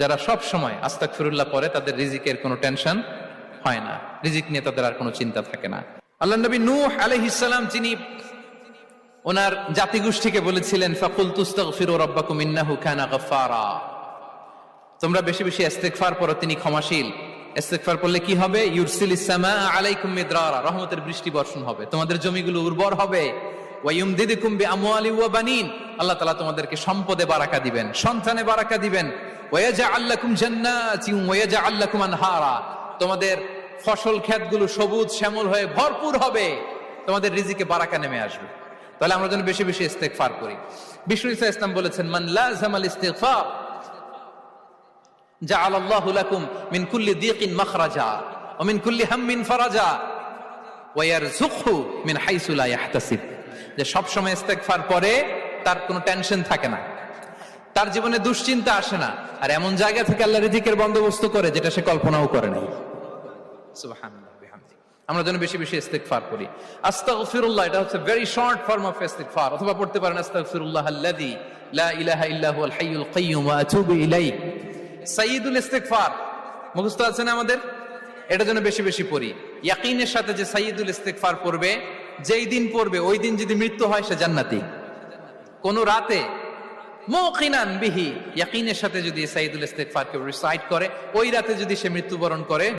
যারা সব সময় আস্তাক ফিরুল্লাহ পরে তাদের রিজিকের কোনো টেনশন হয় না। রিজিক নিয়ে তাদের আর কোনো চিন্তা থাকে না। আল্লাহ নবী নূহ আলাইহিসসালাম যিনি ওনার জাতিগোষ্ঠীকে বলেছিলেন ফাকুল তুস্তাগফিরু রাব্বাকুম ইন্নাহু কানা গাফফারা। তোমরা বেশি বেশি ইস্তেগফার পড়ো, তিনি ক্ষমাশীল। ইস্তেগফার পড়লে কি হবে? ইউরসিল ইসসামা আলাইকুম মিদরারা। রহমতের বৃষ্টি বর্ষণ হবে। তোমাদের জমিগুলো উর্বর হবে। ওয়া ইউমদিদুকুম বিআমওয়ালি ওয়া বানিন। আল্লাহ তাআলা তোমাদেরকে সম্পদে বারাকা দিবেন, সন্তানে বারাকা দিবেন। তোমাদের ফসল ক্ষেতগুলো সবুজ শ্যামল হয়ে ভরপুর হবে। তোমাদের রিজিকে বারাকা নেমে আসবে। তাহলে আমরা যেন বেশি বেশি ইস্তেগফার করি। বিষ্ণু ইসা ইসলাম বলেছেন, মান মিন কুল্লি মিন মিন যে ইস্তেগফার পরে তার কোনো টেনশন থাকে না। তার জীবনে দুশ্চিন্তা আসে না। আর এমন জায়গা থেকে আল্লাহ রিজিকের বন্দোবস্ত করে যেটা সে কল্পনাও করে নাই। আমরা যেন বেশি বেশি ইস্তেগফার করি। আস্তাগফিরুল্লাহ, এটা হচ্ছে ভেরি শর্ট ফর্ম অফ ইস্তেগফার। অথবা পড়তে পারেন, আস্তাগফিরুল্লাহ আল্লাযী লা ইলাহা ইল্লা হুয়াল হাইয়ুল কাইয়্যুম ওয়া আতুবু ইলাইহি। সাইয়্যিদুল ইস্তেগফার। মুখস্থ আছে না আমাদের? এটা যেন বেশি বেশি পড়ি। ইয়াকিনের সাথে যে সাইয়্যিদুল ইস্তেগফার পড়বে, যেই দিন পড়বে, ওই দিন যদি মৃত্যু হয়, সে জান্নাতি। কোন রাতে মুকিনান বিহি। ইয়াকিনের সাথে যদি সাইদুল ইস্তেকফারকে রিসাইট করে, ওই রাতে যদি সে মৃত্যুবরণ করে